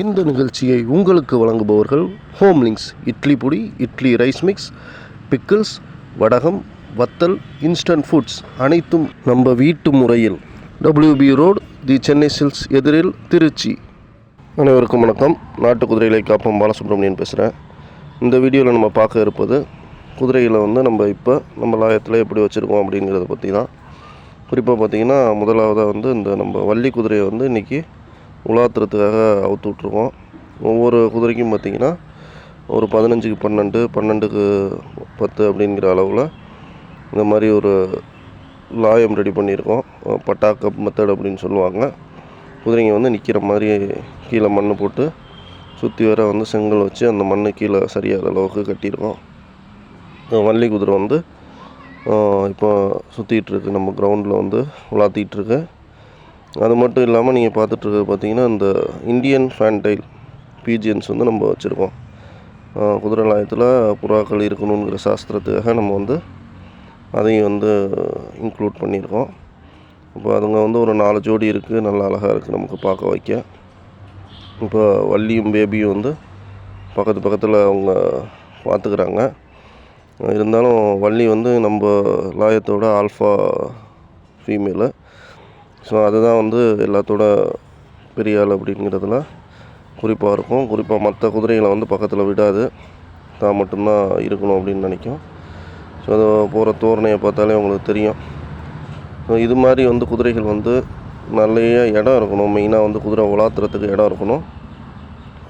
இந்த நிகழ்ச்சியை உங்களுக்கு வழங்குபவர்கள் ஹோம்லிங்ஸ் இட்லி பொடி இட்லி ரைஸ் மிக்ஸ் பிக்கிள்ஸ் வடகம் வத்தல் இன்ஸ்டன்ட் ஃபுட்ஸ் அனைத்தும் நம்ம வீட்டு முறையில். WB road the Chennai Silks எதிரில் திருச்சி. அனைவருக்கும் வணக்கம். நாட்டு குதிரைகளை காப்போம். பாலசுப்ரமணியன் பேசுகிறேன் இந்த வீடியோவில் நம்ம பார்க்க இருப்பது குதிரைகளை வந்து நம்ம இப்போ நம்ம லாயத்தில் எப்படி வச்சுருக்கோம் அப்படிங்கிறத பற்றி தான் குறிப்பாக பார்த்தீங்கன்னா முதலாவதாக வந்து இந்த நம்ம வள்ளி குதிரையை வந்து இன்றைக்கி உலாத்துறதுக்காக அவுத்து விட்ருக்கோம் ஒவ்வொரு குதிரைக்கும் பார்த்திங்கன்னா ஒரு பதினஞ்சுக்கு பன்னெண்டு பன்னெண்டுக்கு பத்து அப்படிங்கிற அளவில் இந்த மாதிரி ஒரு லாயம் ரெடி பண்ணியிருக்கோம். பட்டாக்க மெத்தட் அப்படின்னு சொல்லுவாங்க. குதிரைங்க வந்து நிற்கிற மாதிரி கீழே மண் போட்டு சுற்றி வர வந்து செங்கல் வச்சு அந்த மண் கீழே சரியாகிற அளவுக்கு கட்டியிருக்கோம். வள்ளி குதிரை வந்து இப்போ சுற்றிட்டு இருக்கு. நம்ம கிரவுண்டில் வந்து உலாத்திட்டு இருக்கு. அது மட்டும் இல்லாமல் நீங்கள் பார்த்துட்ருக்க பார்த்தீங்கன்னா இந்த இந்தியன் ஃபேன்டைல் பீஜியன்ஸ் வந்து நம்ம வச்சுருக்கோம். குதிரை லாயத்தில் புறாக்கள் இருக்கணுங்கிற சாஸ்திரத்துக்காக நம்ம வந்து அதையும் வந்து இன்க்ளூட் பண்ணியிருக்கோம். இப்போ அதுங்க வந்து ஒரு நாலு ஜோடி இருக்குது நல்லா அழகாக இருக்குது நமக்கு பார்க்க வைக்க. இப்போ வள்ளியும் பேபியும் வந்து பக்கத்து பக்கத்தில் அவங்க பார்த்துக்கிறாங்க. இருந்தாலும் வள்ளி வந்து நம்ம லாயத்தோட ஆல்ஃபா ஃபீமேலு ஸோ அதுதான் வந்து எல்லாத்தோட பெரிய ஆள் அப்படிங்கிறதுல குறிப்பாக இருக்கும். குறிப்பாக மற்ற குதிரைகளை வந்து பக்கத்தில் விடாது. தான் மட்டும்தான் இருக்கணும் அப்படின்னு நினைக்கும். ஸோ அது போகிற தோரணையை பார்த்தாலே உங்களுக்கு தெரியும். ஸோ இது மாதிரி வந்து குதிரைகள் வந்து நிறைய இடம் இருக்கணும். மெயினாக வந்து குதிரை உலாத்துறதுக்கு இடம் இருக்கணும்.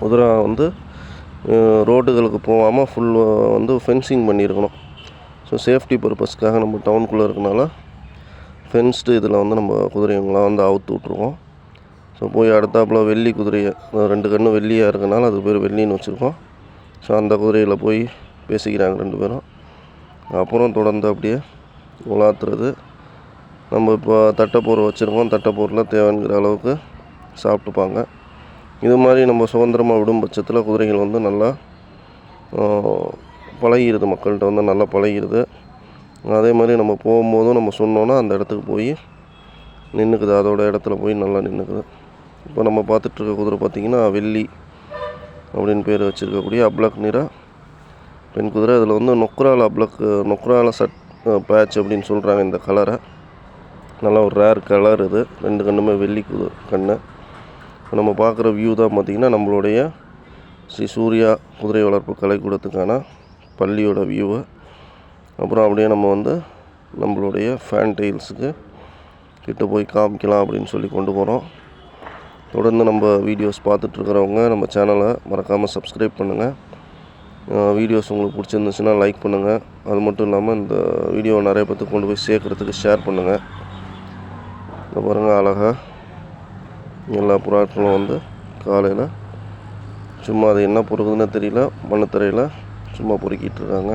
குதிரை வந்து ரோடுகளுக்கு போகாமல் ஃபுல் வந்து ஃபென்சிங் பண்ணியிருக்கணும். ஸோ சேஃப்டி பர்பஸ்க்காக நம்ம டவுனுக்குள்ளே இருக்கனால ஃபென்ஸ்டு இதில் வந்து நம்ம குதிரைங்களாம் வந்து அவுத்து விட்ருவோம். ஸோ போய் அடுத்தாப்புல வெள்ளி குதிரையை ரெண்டு கண்ணு வெள்ளியாக இருக்கனால அது பேர் வெள்ளின்னு வச்சுருக்கோம். ஸோ அந்த குதிரையில் போய் பேசிக்கிறாங்க ரெண்டு பேரும். அப்புறம் தொடர்ந்து அப்படியே உலாத்துறது. நம்ம இப்போ தட்டைப்போர் வச்சுருக்கோம். தட்டைப்போரில் தேவைங்கிற அளவுக்கு சாப்பிட்டுப்பாங்க. இது மாதிரி நம்ம சுதந்திரமாக விடும் பட்சத்தில் குதிரைகள் வந்து நல்லா பழகிடுது மக்கள்கிட்ட வந்து நல்லா பழகிடுது அதே மாதிரி நம்ம போகும்போதும் நம்ம சொன்னோன்னா அந்த இடத்துக்கு போய் நின்றுக்குது அதோட இடத்துல போய் நல்லா நின்றுக்குது இப்போ நம்ம பார்த்துட்ருக்க குதிரை பார்த்திங்கன்னா வெள்ளி அப்படின்னு பேர் வச்சுருக்கக்கூடிய அப்ளக் நிறா பெண் குதிரை. அதில் வந்து நொக்ரால அப்ளக் நொக்ரால சட் பேட்ச் அப்படின்னு சொல்கிறாங்க இந்த கலரை நல்லா ஒரு ரேர் கலர் இது. ரெண்டு கண்ணுமே வெள்ளி குது கண்ணு. இப்போ நம்ம பார்க்குற வியூ தான் பார்த்திங்கன்னா நம்மளுடைய ஸ்ரீ சூர்யா குதிரை வளர்ப்பு கலைக்கூடத்துக்கான பள்ளியோட வியூவை அப்புறம் அப்படியே நம்ம வந்து நம்மளுடைய ஃபேன் டெயில்ஸுக்கு கிட்ட போய் காமிக்கலாம் அப்படின்னு சொல்லி கொண்டு போகிறோம் தொடர்ந்து நம்ம வீடியோஸ் பார்த்துட்ருக்கிறவங்க நம்ம சேனலை மறக்காமல் சப்ஸ்கிரைப் பண்ணுங்கள் வீடியோஸ் உங்களுக்கு பிடிச்சிருந்துச்சுன்னா லைக் பண்ணுங்கள் அது மட்டும் இல்லாமல் இந்த வீடியோவை நிறைய பேர்த்துக்கு கொண்டு போய் சேர்க்குறதுக்கு ஷேர் பண்ணுங்கள் இந்த பாருங்கள் அழகாக எல்லா புறாக்களும் வந்து காலையில் சும்மா அது என்ன பொறுக்குதுன்னு தெரியல மண்ணுத்தரையில் சும்மா பொறுக்கிட்டு இருக்காங்க.